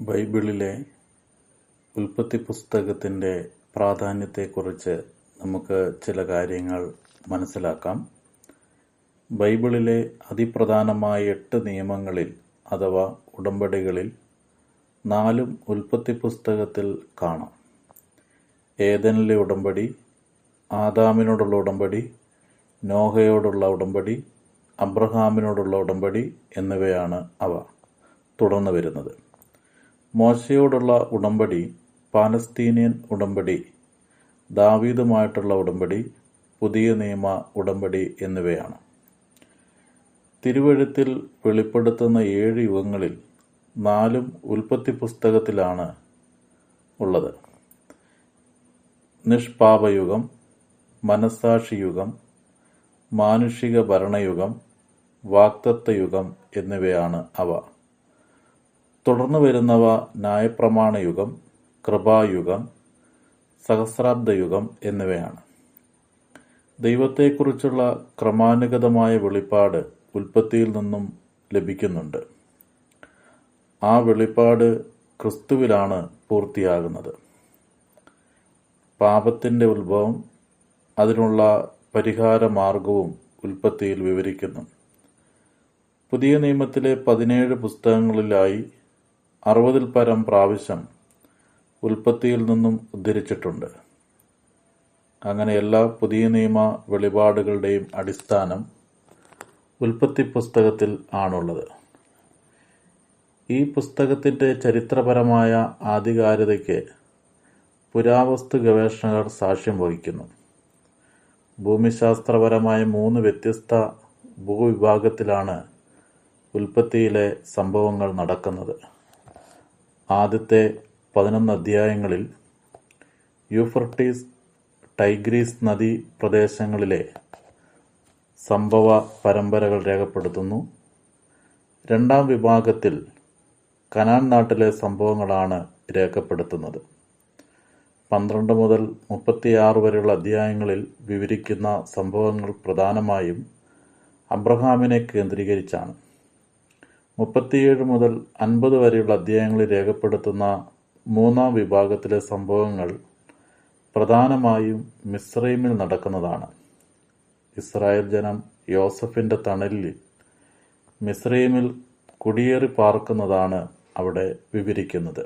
ബൈബിളിലെ ഉൽപ്പത്തി പുസ്തകത്തിന്റെ പ്രാധാന്യത്തെക്കുറിച്ച് നമുക്ക് ചില കാര്യങ്ങൾ മനസ്സിലാക്കാം. ബൈബിളിലെ അതിപ്രധാനമായ എട്ട് നിയമങ്ങളിൽ അഥവാ ഉടമ്പടികളിൽ നാലും ഉൽപ്പത്തി പുസ്തകത്തിൽ കാണാം. ഏതനിലെ ഉടമ്പടി ആദാമിനോടുള്ള ഉടമ്പടി നോഹയോടുള്ള ഉടമ്പടി അബ്രഹാമിനോടുള്ള ഉടമ്പടി എന്നിവയാണ് അവ തുടർന്ന് വരുന്നത്. മോശയോടുള്ള ഉടമ്പടി പാലസ്തീനിയൻ ഉടമ്പടി ദാവീദുമായിട്ടുള്ള ഉടമ്പടി പുതിയ നിയമ ഉടമ്പടി എന്നിവയാണ്. തിരുവഴുത്തിൽ വെളിപ്പെടുത്തുന്ന ഏഴ് യുഗങ്ങളിൽ നാലും ഉൽപ്പത്തി പുസ്തകത്തിലാണ് ഉള്ളത്. നിഷ്പാപയുഗം മനസ്സാക്ഷിയുഗം മാനുഷിക ഭരണയുഗം വാക്തത്വയുഗം എന്നിവയാണ് അവ. തുടർന്ന് വരുന്നവ ന്യായപ്രമാണയുഗം കൃപായുഗം സഹസ്രാബ്ദയുഗം എന്നിവയാണ്. ദൈവത്തെക്കുറിച്ചുള്ള ക്രമാനുഗതമായ വെളിപ്പാട് ഉൽപ്പത്തിയിൽ നിന്നും ലഭിക്കുന്നുണ്ട്. ആ വെളിപ്പാട് ക്രിസ്തുവിലാണ് പൂർത്തിയാകുന്നത്. പാപത്തിന്റെ ഉത്ഭവം അതിനുള്ള പരിഹാര മാർഗവും ഉൽപ്പത്തിയിൽ വിവരിക്കുന്നു. പുതിയ നിയമത്തിലെ പതിനേഴ് പുസ്തകങ്ങളിലായി അറുപതിൽ പരം പ്രാവശ്യം ഉൽപ്പത്തിയിൽ നിന്നും ഉദ്ധരിച്ചിട്ടുണ്ട്. അങ്ങനെ എല്ലാ പുതിയ നിയമ വെളിപാടുകളുടെയും അടിസ്ഥാനം ഉൽപ്പത്തി പുസ്തകത്തിൽ ആണുള്ളത്. ഈ പുസ്തകത്തിന്റെ ചരിത്രപരമായ ആധികാരികതയ്ക്ക് പുരാവസ്തു ഗവേഷകർ സാക്ഷ്യം വഹിക്കുന്നു. ഭൂമിശാസ്ത്രപരമായ മൂന്ന് വ്യത്യസ്ത ഭൂവിഭാഗത്തിലാണ് ഉൽപ്പത്തിയിലെ സംഭവങ്ങൾ നടക്കുന്നത്. ആദ്യത്തെ പതിനൊന്ന് അധ്യായങ്ങളിൽ യൂഫർട്ടീസ് ടൈഗ്രീസ് നദി പ്രദേശങ്ങളിലെ സംഭവ പരമ്പരകൾ രേഖപ്പെടുത്തുന്നു. രണ്ടാം വിഭാഗത്തിൽ കനാൻ നാട്ടിലെ സംഭവങ്ങളാണ് രേഖപ്പെടുത്തുന്നത്. പന്ത്രണ്ട് മുതൽ മുപ്പത്തിയാറ് വരെയുള്ള അധ്യായങ്ങളിൽ വിവരിക്കുന്ന സംഭവങ്ങൾ പ്രധാനമായും അബ്രഹാമിനെ കേന്ദ്രീകരിച്ചാണ്. മുപ്പത്തിയേഴ് മുതൽ അൻപത് വരെയുള്ള അധ്യായങ്ങളിൽ രേഖപ്പെടുത്തുന്ന മൂന്നാം വിഭാഗത്തിലെ സംഭവങ്ങൾ പ്രധാനമായും മിസ്രൈമിൽ നടക്കുന്നതാണ്. ഇസ്രായേൽ ജനം യോസഫിന്റെ തണലിൽ മിസ്രൈമിൽ കുടിയേറി പാർക്കുന്നതാണ് അവിടെ വിവരിക്കുന്നത്.